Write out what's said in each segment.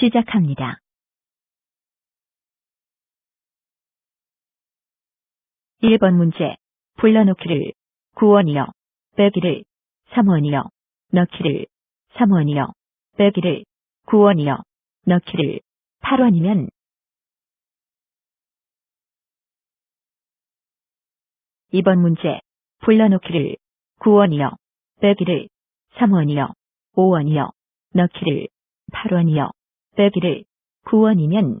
시작합니다. 1번 문제. 불러놓기를 9원이요. 빼기를 3원이요. 넣기를 3원이요. 빼기를 9원이요. 넣기를 8원이면 2번 문제. 불러놓기를 9원이요. 빼기를 3원이요. 5원이요. 넣기를 8원이요. 빼기를 9원이면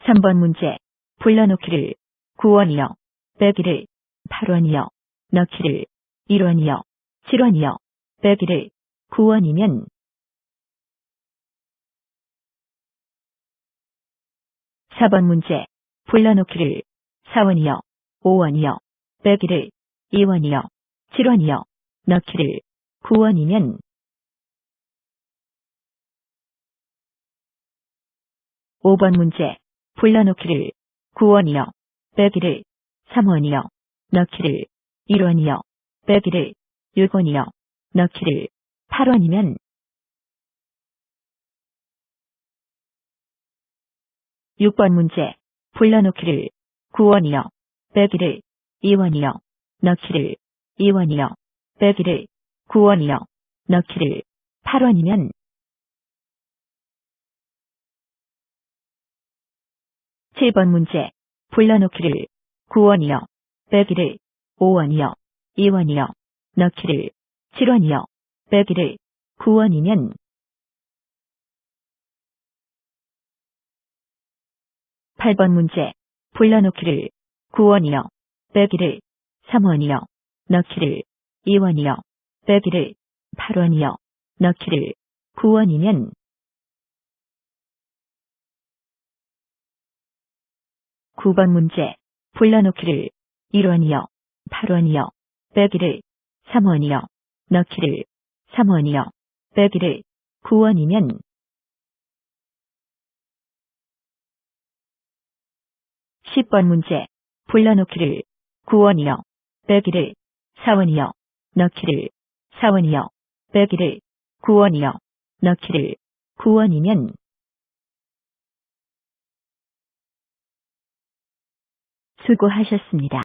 3번 문제. 불러놓기를 9원이요. 빼기를 8원이요. 넣기를 1원이요. 7원이요. 빼기를 9원이면 4번 문제. 불러놓기를 4원이요. 5원이요. 빼기를 2원이요. 7원이요. 넣기를 9원이면 5번 문제. 불러놓기를 9원이요. 빼기를 3원이요. 넣기를 1원이요. 빼기를 6원이요. 넣기를 8원이면 6번 문제. 불러놓기를 9원이요. 빼기를 2원이요. 넣기를 2원이요. 빼기를 9원이요. 넣기를 8원이면 7번 문제. 불러놓기를 9원이요. 빼기를 5원이요. 2원이요. 넣기를 7원이요. 빼기를 9원이면 8번 문제. 불러놓기를 9원이요. 빼기를 3원이요. 넣기를 2원이요. 빼기를 8원이요. 넣기를 9원이면 9번 문제. 불러놓기를 1원이요. 8원이요. 빼기를 3원이요. 넣기를 3원이요. 빼기를 9원이면 10번 문제. 불러놓기를 9원이요. 빼기를 4원이요. 넣기를 4원이요. 빼기를 9원이요. 넣기를 9원이면 수고하셨습니다.